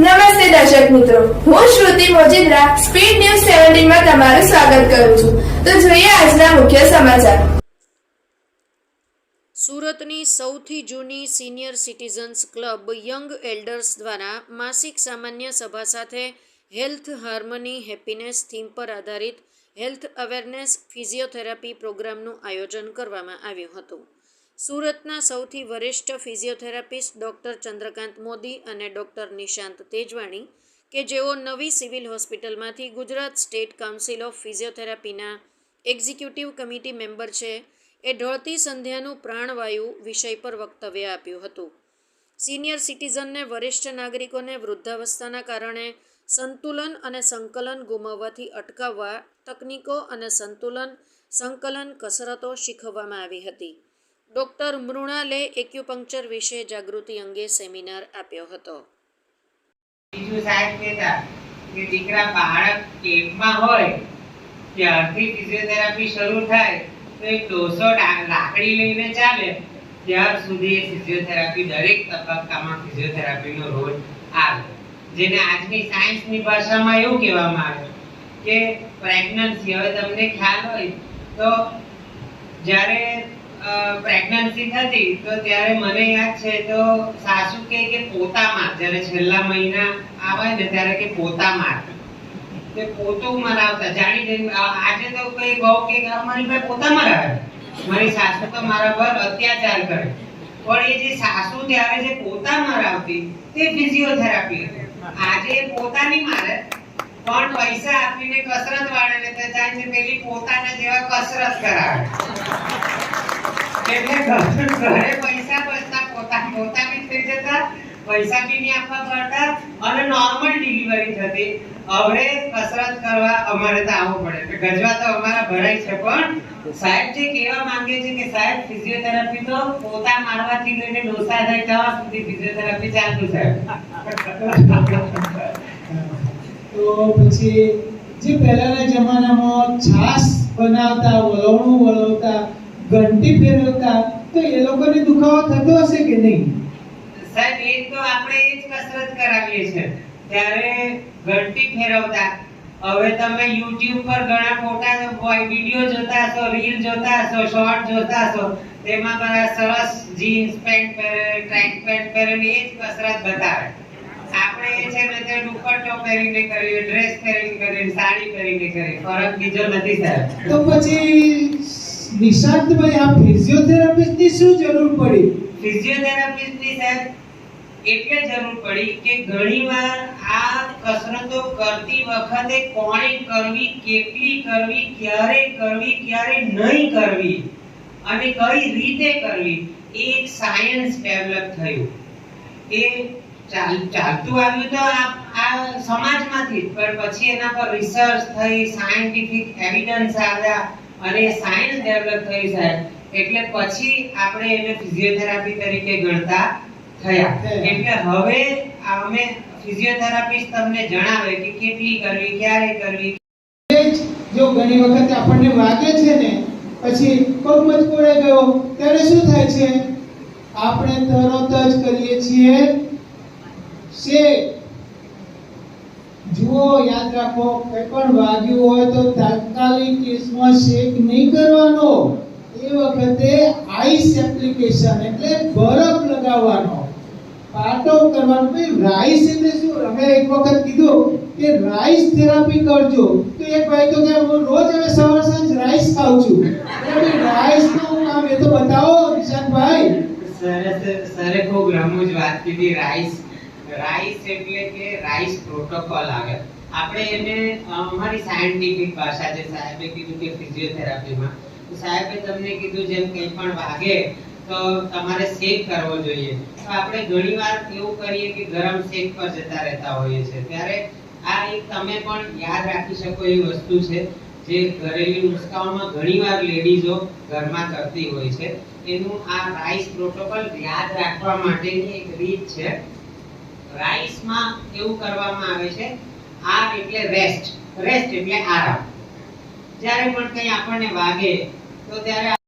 નમસ્તે દર્શક મિત્રો. હું શ્રુતિ મોજીદ્રા, સ્પીડ ન્યૂઝ સેવન્ટીનમાં તમારું સ્વાગત કરું છું. તો જોઈએ આજના મુખ્ય સમાચાર. સુરતની સૌથી જૂની senior citizens club young elders દ્વારા માસિક સામાન્ય સભા સાથે હેલ્થ હાર્મની હેપીનેસ થીમ પર આધારિત હેલ્થ અવેરનેસ ફિઝિયોથેરાપી પ્રોગ્રામનું આયોજન કરવામાં આવ્યું હતું. સુરતના સૌથી વરિષ્ઠ ફિઝિયોથેરાપિસ્ટ ડૉક્ટર ચંદ્રકાંત મોદી અને ડૉક્ટર નિશાંત તેજવાણી કે જેઓ નવી સિવિલ હોસ્પિટલમાંથી ગુજરાત સ્ટેટ કાઉન્સિલ ઓફ ફિઝિયોથેરાપીના એક્ઝિક્યુટિવ કમિટી મેમ્બર છે, એ ઢળતી સંધ્યાનું પ્રાણવાયુ વિષય પર વક્તવ્ય આપ્યું હતું. સિનિયર સિટીઝનને વરિષ્ઠ નાગરિકોને વૃદ્ધાવસ્થાના કારણે સંતુલન અને સંકલન ગુમાવવાથી અટકાવવા તકનીકો અને સંતુલન સંકલન કસરતો શીખવવામાં આવી હતી. ડૉક્ટર મૃણાલે એક્યુપંક્ચર વિશે જાગૃતિ અંગે સેમિનાર આપ્યો હતો. બીજું સાહેબ કહેતા કે દીકરા બાળક પેટમાં હોય ત્યારથી ફિઝિયોથેરાપી શરૂ થાય, તો એક ડોસો લાકડી લઈને ચાલે, ત્યાર સુધી ફિઝિયોથેરાપી દરેક તબક્કામાં ફિઝિયોથેરાપીનો રોલ આવે. જેને આજની સાયન્સની ભાષામાં એવું કહેવામાં આવે કે પ્રેગ્નન્સી હવે તમને ખ્યાલ હોય, તો જ્યારે પ્રેગ્નન્સી થતી, તો ત્યારે મને યાદ છે, તો સાસુ કે કે પોતામાં જ્યારે છેલ્લા મહિના આવે ને ત્યારે કે પોતામાં તે પોતું મરાવતા જાણી જઈને આજે તો કઈ બહુ કે મારી ભાઈ પોતા મરાવે મારી સાસુ તો મારા પર અત્યાચાર કરે. પણ એ જે સાસુ ત્યારે જે પોતા મરાવતી તે ફિઝિયોથેરાપી હતી. આજે પોતાની મારે, પણ પૈસા આપીને કસરત વાળાને તો જાય પેલી પોતાના જેવા કસરત કરાવે. મારવાથી લઈને ડોસા થાય ત્યાં સુધી ફિઝિયોથેરાપી તો પછી જે પહેલાના જમાનામાં છાસ બનાવતા વલોણું વલોવતા ઘંટી ફેરવતા તો એ લોકોને દુખાવો થતો હશે કે નહીં? સાહેબ એ તો આપણે એ જ કસરત કરાવીએ છે ત્યારે ઘંટી ફેરવતા. હવે તમે YouTube પર ઘણા ફોટા વિડિયો જોતા હશો રીલ જોતા હશો શોર્ટ જોતા હશો તેમાં બધા સરસ જીન્સ પેન્ટ પહેરે ટ્રેક પેન્ટ પહેરીને એ જ કસરત બતાવે. આપણે એ છે ને તે દુપટ્ટો પહેરીને કરીએ ડ્રેસ પહેરીને કરીએ સાડી પહેરીને કરીએ. ફરક બીજો નથી સાહેબ. તો પછી નિશાંતભાઈ, આ ફિઝિયોથેરાપિસ્ટની શું જરૂર પડી? ફિઝિયોથેરાપિસ્ટની સાહેબ, એટલે જરૂર પડી કે ઘણીવાર આ કસરતો કરતી વખતે કોણે કરવી, કેટલી કરવી, ક્યારે કરવી, ક્યારે નહીં કરવી અને કઈ રીતે કરવી એક સાયન્સ ડેવલપ થયું. એ ચાલતું આવ્યું તો આ સમાજમાંથી પણ પછી એના પર રિસર્ચ થઈ સાયન્ટિફિક એવિડન્સ આવ્યા અને સાયન્સ ડેવલપ થઈ સાહેબ એટલે પછી આપણે એને ફિઝિયોથેરાપી તરીકે ગણતા થયા. એટલે હવે અમે ફિઝિયોથેરાપિસ્ટ તમને જણાવે કે કેટલી કરવી ક્યારે કરવી. જ જો ઘણી વખત આપણને વાગે છે ને પછી પગ મચકોડાઈ ગયો ત્યારે શું થાય છે? આપણે તરત જ કરીએ છીએ શેક. જુઓ, યાદ રાખો કંઈ પણ વાગ્યું હોય તો તાત્કાલિક કેસમાં શેક નહીં કરવાનો. એ વખતે આઈસ એપ્લિકેશન એટલે બરફ લગાવવાનો. પાટો કરવાનો. ભાઈ રાઈસ એટલે શું? અમે એક વખત કીધું કે રાઈસ થેરાપી કરજો. તો એક ભાઈ તો કે હું રોજ હવે સવાર સાંજ રાઈસ ખાઉં છું. એટલે રાઈસનું કામ? એ તો બતાવો નિશાંતભાઈ સરે સરે ખૂબ રમૂજ વાત કીધી રાઈસ રાઈસ એટલે કે રાઈસ પ્રોટોકોલ આવે. આપણે એને અમારી સાયન્ટિફિક ભાષા છે સાહેબે કીધું કે ફિઝિયોથેરાપીમાં સાહેબે તમને કીધું જેમ કંઈ પણ વાગે, તો તમારે શેક કરવો જોઈએ. તો આપણે ઘણીવાર એવું કરીએ કે ગરમ શેક પર જતા રહેતા હોઈએ છીએ. ત્યારે આ એક તમે પણ યાદ રાખી શકો એવી વસ્તુ છે, જે ઘરેલું નુસ્ખાઓમાં ઘણીવાર લેડીઝો ઘરમાં કરતી હોય છે. એનું આ રાઈસ પ્રોટોકોલ યાદ રાખવા માટેની એક રીત છે. રાઈસમાં એવું કરવામાં આવે છે આર એટલે રેસ્ટ. રેસ્ટ એટલે આરામ. જ્યારે પણ કંઈ આપણને વાગે, તો ત્યારે